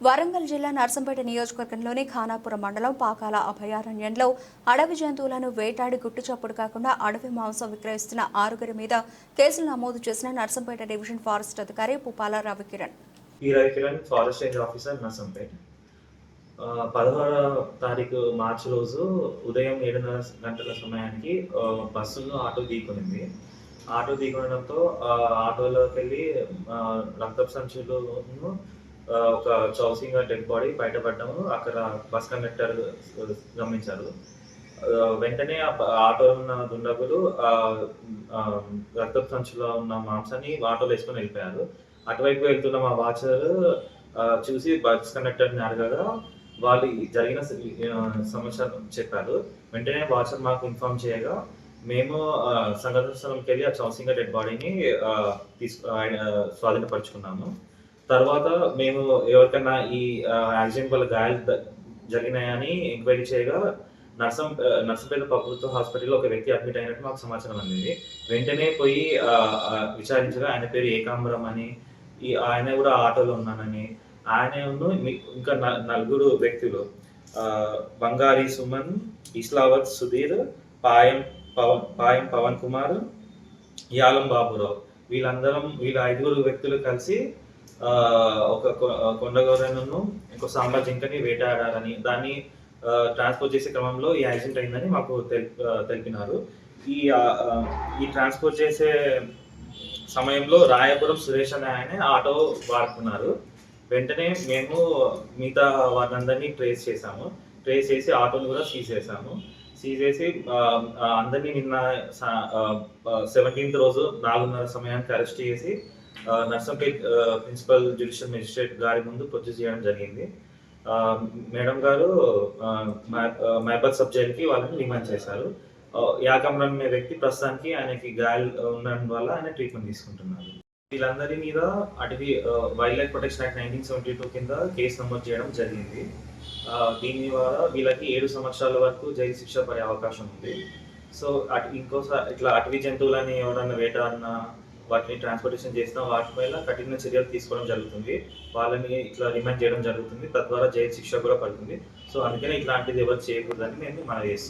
వరంగల్ జిల్లా నర్సంపేట నియోజకవర్గంలోని ఖానాపురం మండలం పాకాల అభయారణ్యంలో అడవి జంతువులను వేటాడి గుట్టు చప్పుడు కాకుండా అడవి మాంసం విక్రయిస్తున్న ఆరుగురి మీద కేసులు నమోదు చేసిన నర్సంపేట డివిజన్ ఫారెస్ట్ అధికారి పుపాల రవికిరణ్. ఈ Kiran forest range officer Narsampet. ఆ, తారీఖు మార్చి రోజు ఉదయం ఏడున్నర గంటల సమయానికి బస్సులో ఆటో ఢీకొనింది. ఆటో ఢీకొనడంతో ఆటోలోకి వెళ్ళి రక్తపు సంచులు ఒక చౌసింగ్ డెడ్ బాడీ బయటపడ్డము అక్కడ బస్ కండక్టర్ గమనించారు. వెంటనే ఆటోలో ఉన్న దుండగులు రక్త రక్తపు సంచులో ఉన్న మాంసాన్ని ఆటోలో వేసుకొని వెళ్ళిపోయారు. అటువైపు వెళ్తున్న మా వాచర్ చూసి బస్ కండక్టర్ని అడగగా వాళ్ళు జరిగిన సమాచారం చెప్పారు. వెంటనే వాచర్ మాకు ఇన్ఫార్మ్ చేయగా మేము సంఘటన స్థలంకి వెళ్ళి ఆ చౌసింగ్ డెడ్ బాడీని తీసుకు స్వాధీనపరుచుకున్నాము. తర్వాత మేము ఎవరికైనా ఈ యాక్సిడెంట్ వల్ల గాయాలు జరిగినాయని ఎంక్వైరీ చేయగా నర్సం నర్సంపేట ప్రభుత్వ హాస్పిటల్లో ఒక వ్యక్తి అడ్మిట్ అయినట్టు మాకు సమాచారం అందింది. వెంటనే పోయి విచారించగా ఆయన పేరు ఏకాంబరం అని ఈ ఆయన కూడా ఆటోలో ఉన్నానని ఆయన ఇంకా న- నలుగురు వ్యక్తులు బంగారి సుమన్ ఇస్లావత్ సుధీర్ పాయం పవన్ పాయం పవన్ కుమార్ యాలం బాబురావు వీళ్ళందరం వీళ్ళ ఐదుగురు వ్యక్తులు కలిసి ఒక కొ- కొండగౌరను ఇంకో సాంబార్ జింకని వేటాడారని దాన్ని ట్రాన్స్పోర్ట్ చేసే క్రమంలో ఈ యాక్సిడెంట్ అయిందని మాకు తెలిపినారు. ఈ ఈ ట్రాన్స్పోర్ట్ చేసే సమయంలో రాయపురం సురేష్ అనే ఆయన ఆటో వాడుతున్నారు వెంటనే మేము మిగతా వారందరినీ ట్రేస్ చేసాము ట్రేస్ చేసి ఆటోని కూడా సీజ్ చేసాము సీజ్ చేసి అందరినీ నిన్న సెవెంటీన్త్ రోజు నాలుగున్నర సమయానికి అరెస్ట్ చేసి నర్సంపేట్ ప్రిన్సిపల్ జ్యుడిషియల్ మెజిస్ట్రేట్ గారి ముందు ప్రొడ్యూస్ చేయడం జరిగింది. మేడం గారు ఆ, మా- సబ్ జైలుకి వాళ్ళని రిమాండ్ చేశారు. ఆ, అనే వ్యక్తి ప్రస్తుతానికి ఆయనకి గాయాలు ఉండడం వల్ల ఆయన ట్రీట్మెంట్ తీసుకుంటున్నారు. వీళ్ళందరి మీద అటవీ wildlife protection act nineteen seventy two కింద కేసు నమోదు చేయడం జరిగింది. దీని ద్వారా వీళ్ళకి ఏడు సంవత్సరాల వరకు జైలు శిక్ష పడే అవకాశం ఉంది. సో అటు ఇంకోసారి ఇట్లా అటవీ జంతువులని ఎవరన్నా వేటాడినా వాటిని ట్రాన్స్పోర్టేషన్ చేసిన వాటి పైన కఠిన చర్యలు తీసుకోవడం జరుగుతుంది. వాళ్ళని ఇట్లా రిమైండ్ చేయడం జరుగుతుంది. తద్వారా జైలు శిక్ష కూడా పడుతుంది. సో అందుకనే ఇట్లాంటిది ఎవరు చేయకూడదని నేను మనం చేస్తున్నాం